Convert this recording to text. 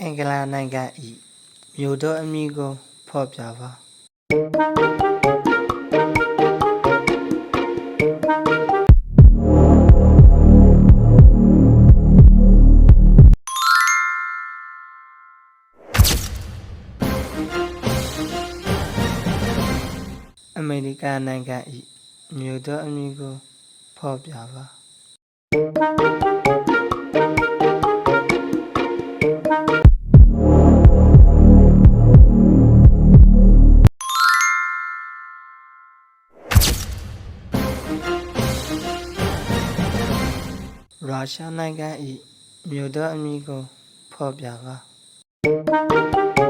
အင်္ဂလန်နိုင်ငံ၏မြို့တော်အမည်ကိုဖော်ပြပါအမေရိကန်နိုင်ငံ၏မြို့တော်အမည်ကိုဖော်ပြပါ ရုရှားနိုင်ငံ၏မြို့တော်အမည်ကိုဖော်ပြပါ